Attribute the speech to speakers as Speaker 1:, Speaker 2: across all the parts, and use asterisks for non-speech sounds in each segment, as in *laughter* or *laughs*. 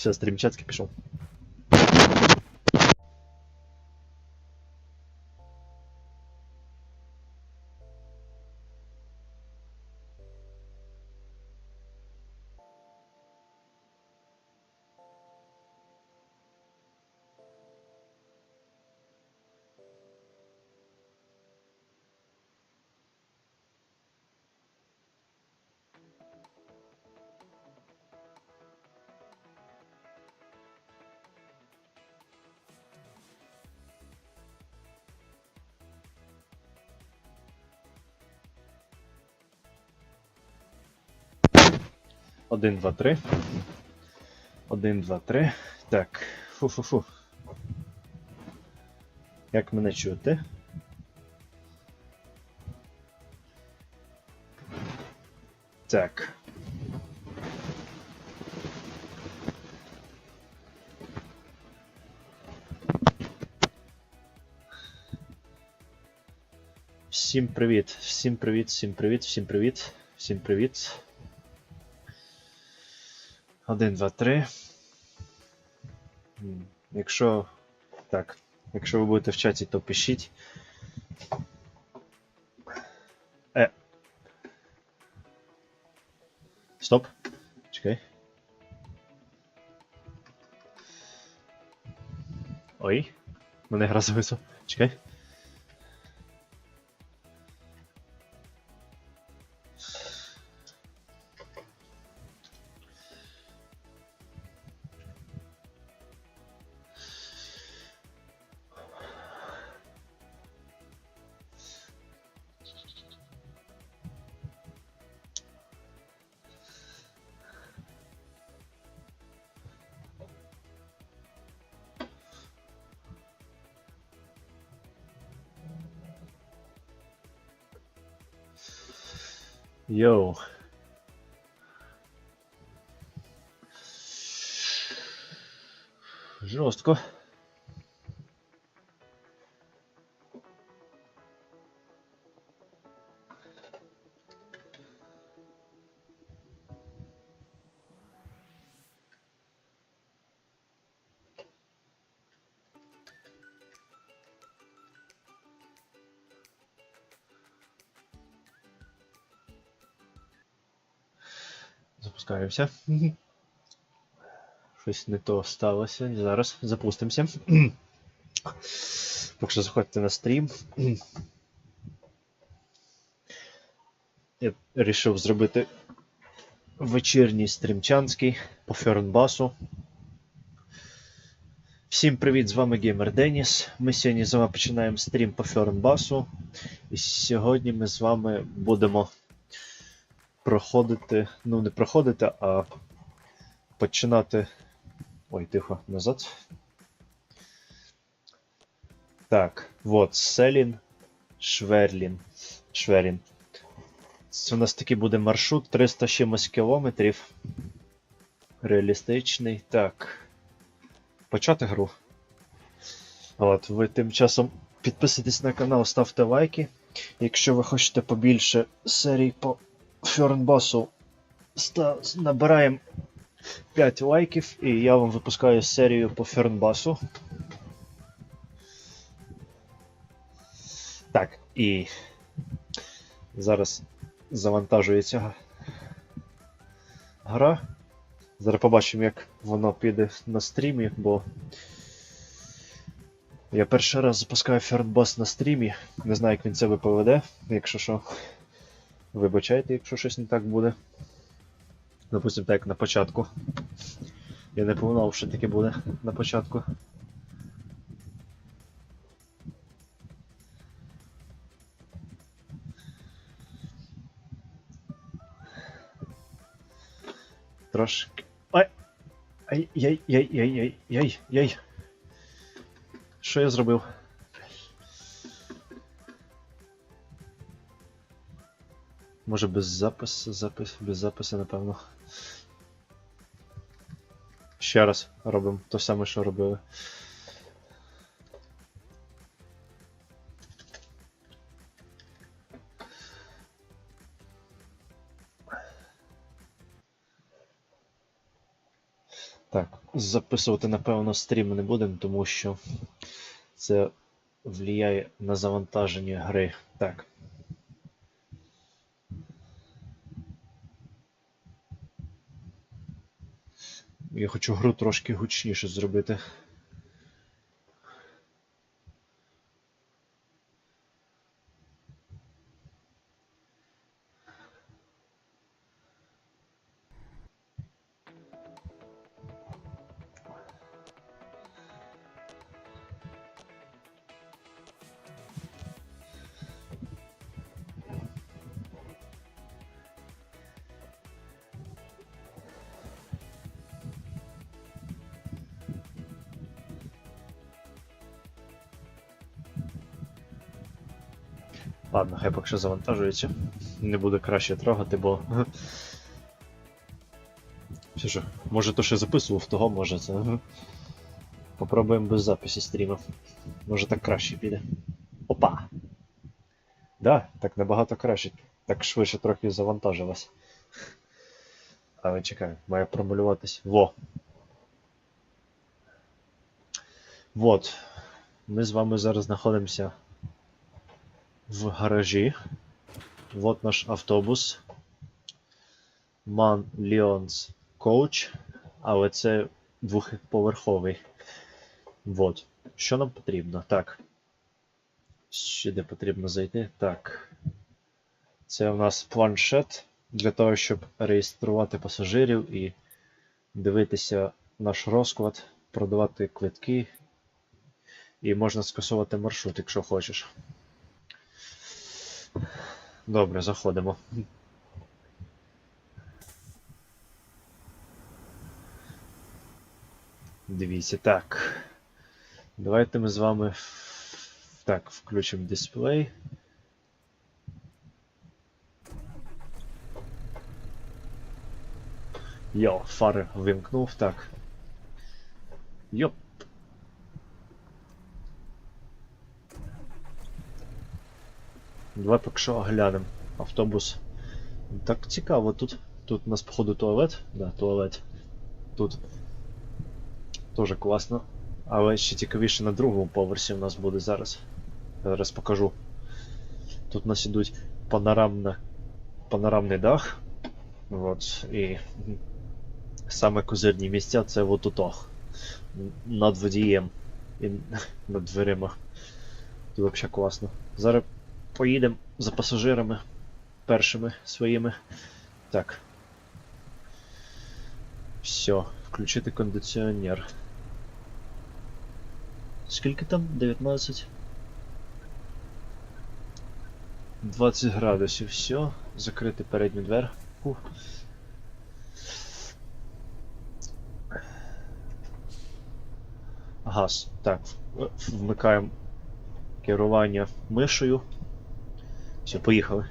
Speaker 1: Все, стримчатки пішов. Один, два, три. Один, два, три. Так. Фу-фу-фу. Як мене чути? Так. Всім привіт, всім привіт, всім привіт, всім привіт, всім привіт. Один, два, три. М, Якщо. Так. Якщо ви будете в чаті, то пишіть. Е. Стоп. Чекай. Ой. Мене гра зависла. Чекай. Йоу. Жорстко. Запускаємося. Щось не то сталося. Зараз запустимося. *clears throat* Поки що заходьте на стрім. Я вирішив зробити вечірній стрімчанський по Фернбасу. Всім привіт, з вами Геймер Деніс. Ми сьогодні з вами починаємо стрім по Фернбасу. І сьогодні ми з вами будемо проходити, ну не проходити, а починати. Ой, тихо, назад. Так, вот, Селін, Шверлін. Шверін. Це у нас такий буде маршрут 300 чимось кілометрів. Реалістичний. Так. Почати гру. От, ви тим часом підписуйтесь на канал, ставте лайки. Якщо ви хочете побільше серій по Фьорнбасу ста- набираємо 5 лайків, і я вам випускаю серію по Фернбасу. Так, і зараз завантажується гра. Зараз побачимо, як воно піде на стрімі, бо я перший раз запускаю Фернбас на стрімі. Не знаю, як він себе поведе, якщо що. Вибачайте, якщо щось не так буде. Допустим, так як на початку. Я не планував, що таке буде на початку. Трошки. Ай! Ай, яй, яй, яй, яй, яй, яй. Що я зробив? Може без запису, запис, без запису, напевно. Ще раз робимо те саме, що робили. Так, записувати, напевно, стрім не будемо, тому що це впливає на завантаження гри. Так. Я хочу гру трошки гучніше зробити. Ладно, хай поки що завантажується. Не буде краще трогати, бо. Все ж, може то ще записував, того може це. Попробуємо без записі стріму. Може так краще піде. Опа! Да, так набагато краще. Так швидше трохи завантажилось. Але чекай, має промалюватись. Во! Вот. Ми з вами зараз знаходимося в гаражі. Вот наш автобус. Man Leons Coach. Але це двохповерховий. Вот. Що нам потрібно? Так. Сюди потрібно зайти. Так. Це у нас планшет для того, щоб реєструвати пасажирів і дивитися наш розклад, продавати квитки. І можна скасувати маршрут, якщо хочеш. Добре, заходимо. Дивіться, так. Давайте ми з вами так, включимо дисплей. Йо, фари вимкнув, так. Йоп. Давай поки що оглянемо автобус. Так цікаво, тут. Тут у нас, походу, туалет. Да, туалет. Тут. Тоже класно. Але ще цікавіше на другому поверсі у нас буде зараз. Зараз покажу. Тут у нас ідуть панорамна, панорамний дах. От, і саме козирні місця це от ото. Над водієм і *laughs* над дверима. Тут взагалі класно. Зараз поїдемо за пасажирами першими своїми. Так. Все, включити кондиціонер. Скільки там? 19? 20 градусів, все. Закрити передню двер. Фух. Газ. Так, вмикаємо керування мишею. Все, поїхали.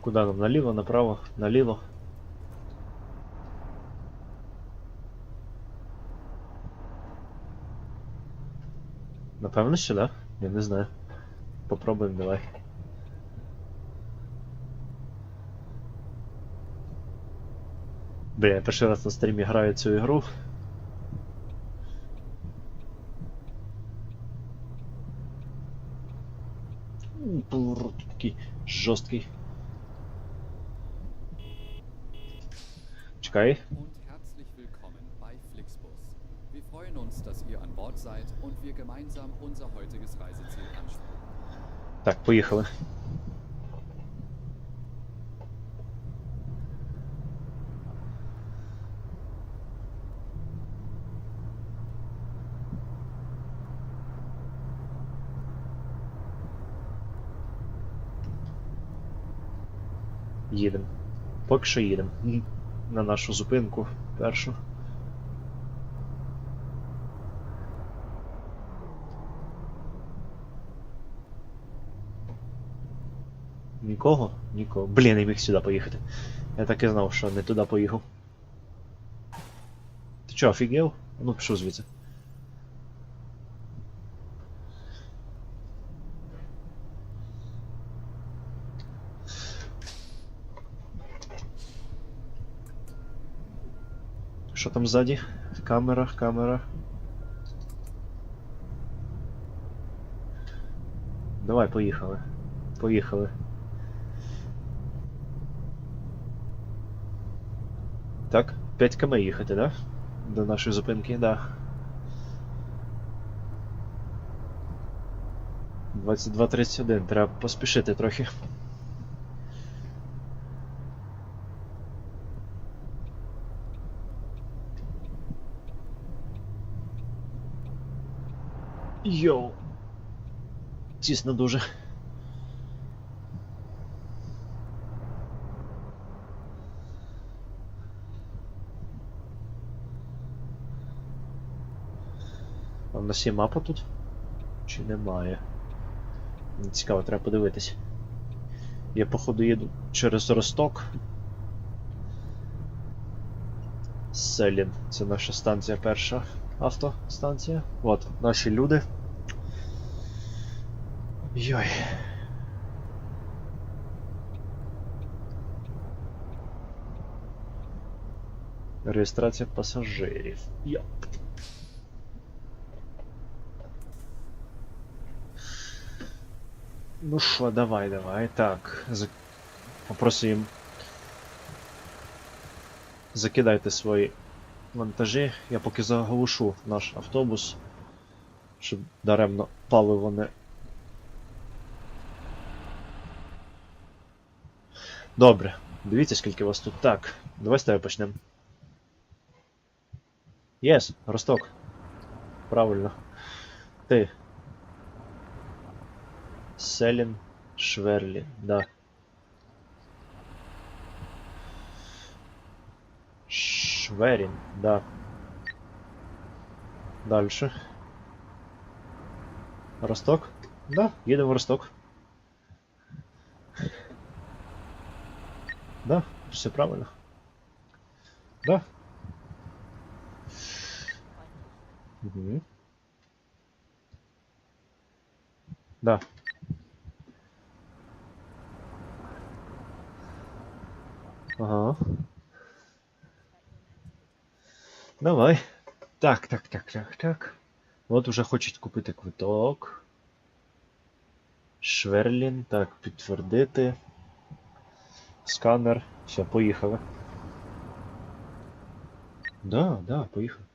Speaker 1: Куда нам? Наліво, направо, наліво. Напевно, сюди? Я не знаю. Попробуємо, давай. Бля, я перший раз на стрімі граю цю ігру. М, поворот такий жорсткий. Чекай.
Speaker 2: und herzlich willkommen bei Flixbus. Wir freuen uns, dass ihr an Bord seid und wir gemeinsam unser heutiges Reiseziel anstreben.
Speaker 1: Так, поїхали. Їдемо. Поки що їдемо. На нашу зупинку першу. Нікого? Нікого. Блін, я міг сюди поїхати. Я так і знав, що не туди поїхав. Ти чо, офігел? Ну, пішов звідси. Там ззаді? Камера, камера. Давай, поїхали. Поїхали. Так, 5 км їхати, да? До нашої зупинки, да. 22.31, треба поспішити трохи. Йоу. Тісно дуже. А в нас є мапа тут? Чи немає? Мені Цікаво, треба подивитись. Я походу їду через Росток. Селін. Це наша станція перша автостанція. От, наші люди. Йой. Реєстрація пасажирів. Йоп. Ну що, давай, давай. Так. За... Попросу їм. Закидайте свої вантажі. Я поки заглушу наш автобус, щоб даремно паливо не. Добре. Дивіться, скільки вас тут. Так, давай з тебе почнемо. Єс, Росток. Правильно. Ти. Селін Шверлі, да. Шверін, да. Дальше. Росток? Да, їдемо в Росток. Да, все правильно. Да. Угу. Да. Ага. Давай. Так, так, так, так, так. От уже хочуть купити квиток. Шверлін. Так, підтвердити. Сканер. Все, поїхали. Да, да, поїхали.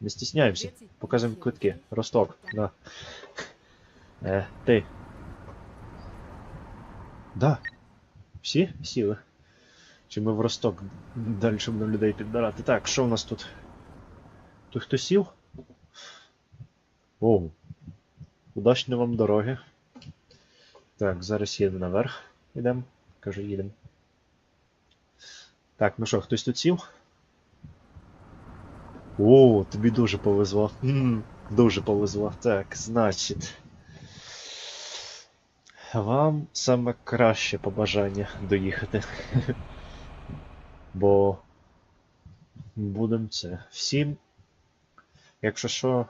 Speaker 1: Не стісняємося. Показуємо квитки. Росток, да. Е, ти. Да. Всі сіли. Чи ми в Росток далі будемо людей підбирати? Так, що в нас тут? Тут хто сів? О. Удачної вам дороги. Так, зараз їдемо наверх. Ідемо. Кажу, їдемо. Так, ну що, хтось тут сів? О, тобі дуже повезло. М, дуже повезло. Так, значить. Вам саме краще побажання доїхати. Бо будемо це. Всім. Якщо що,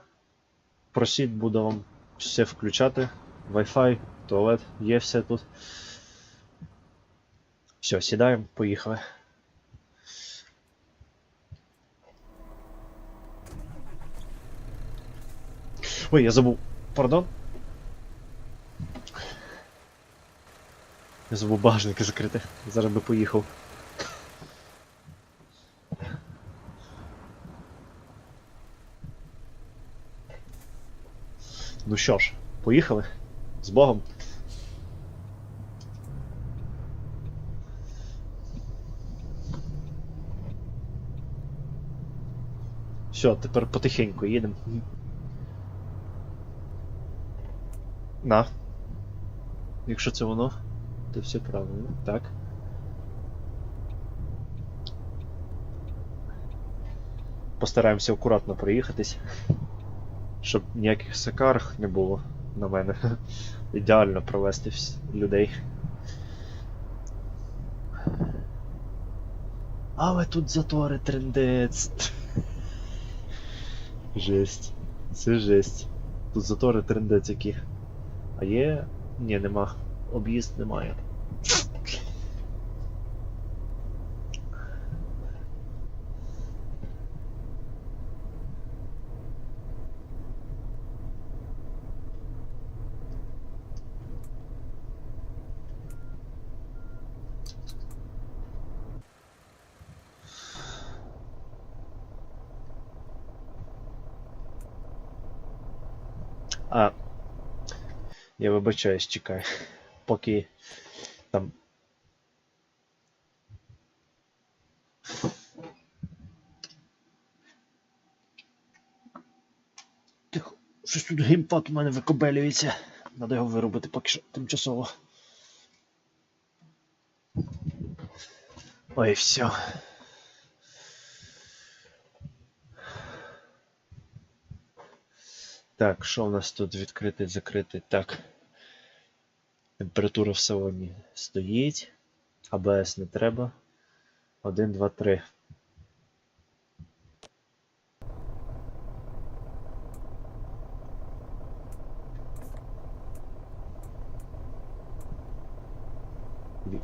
Speaker 1: просіть, буду вам все включати. Wi-Fi, туалет, є все тут. Все, сідаємо, поїхали. Ой, я забув. Пардон? Я забув багажники закрити. Зараз би поїхав. Ну що ж, поїхали. З Богом. Все, тепер потихеньку їдемо. На. Якщо це воно, то все правильно. Так. Постараємося акуратно проїхатись. Щоб ніяких сакарг не було на мене. *laughs* Ідеально провести людей. Але тут затори трендець. *laughs* Жесть. Це жесть. Тут затори трендець які. А є... Ні, нема. Об'їзд немає. А я вибачаюсь, чекай. Поки там. Тихо, щось тут геймпад у мене викобелюється. Надо його виробити поки що тимчасово. Ой, все. Так, що у нас тут відкритий, закритий? Так. Температура в салоні стоїть. АБС не треба. 1, 2, 3.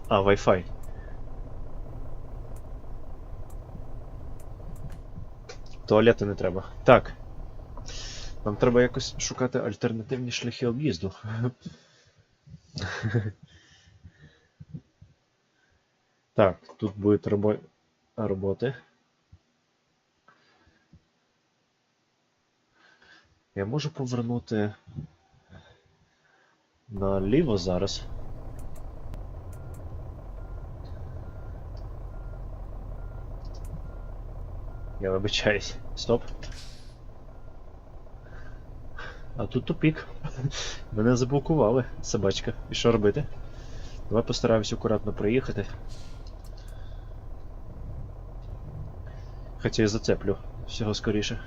Speaker 1: А, Wi-Fi. Туалету не треба. Так. Нам треба якось шукати альтернативні шляхи об'їзду. Так, тут будуть робо... роботи. Я можу повернути наліво зараз. Я вибачаюсь. Стоп. А тут тупік. Мене заблокували, собачка. І що робити? Давай постараємось акуратно проїхати. Хоча я зацеплю всього скоріше.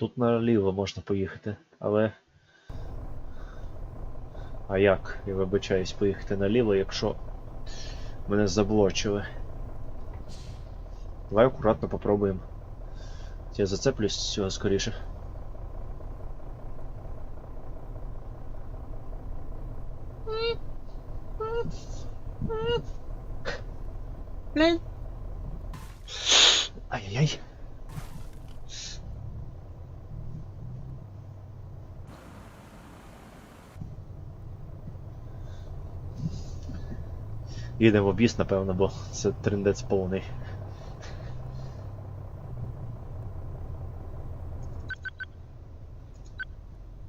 Speaker 1: Тут наліво можна поїхати, але. А як? Я вибачаюсь поїхати наліво, якщо мене заблочили. Давай акуратно попробуємо. Я зацеплюсь цього скоріше. Ай-яй-яй. Їдемо в об'їзд, напевно, бо це триндець повний.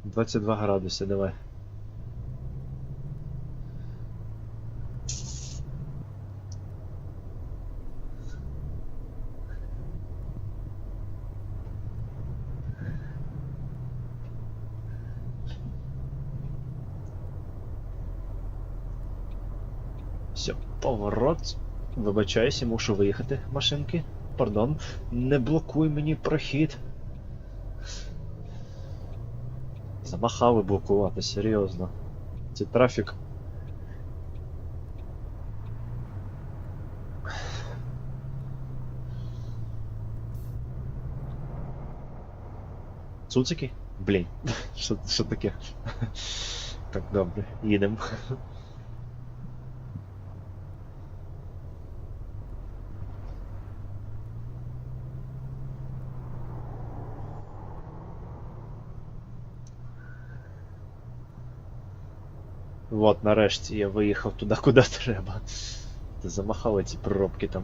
Speaker 1: Двадцять два градуси, давай. Все, поворот. Вибачаюся, мушу виїхати, машинки. Пардон. Не блокуй мені прохід. Замахали блокувати, серйозно. Це трафік. Цуцики? Блін. *laughs* Що, таке? Так, добре, їдемо. Вот, нарешті я виїхав туди, куди треба. Замахали ці проробки там.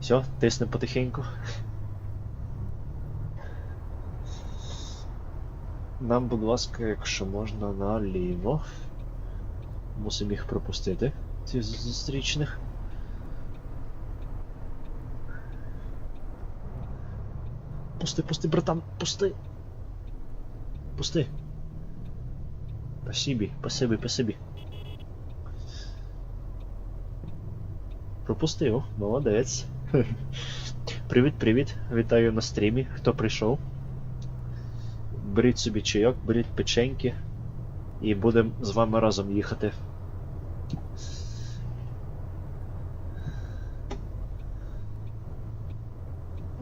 Speaker 1: Все, тисне потихеньку. Нам, будь ласка, якщо можна наліво. Мусимо їх пропустити, цих зустрічних. Пусти, пусти, братан, пусти. Пусти. Спасибі, спасибі, спасибі. Пропустив, молодець. *laughs* Привіт, привіт. Вітаю на стрімі. Хто прийшов? Беріть собі чайок, беріть печеньки. І будемо з вами разом їхати.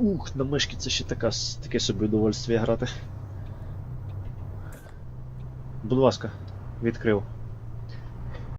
Speaker 1: Ух, на мишки це ще така, таке собі удовольствие грати. Будь ласка, відкрив.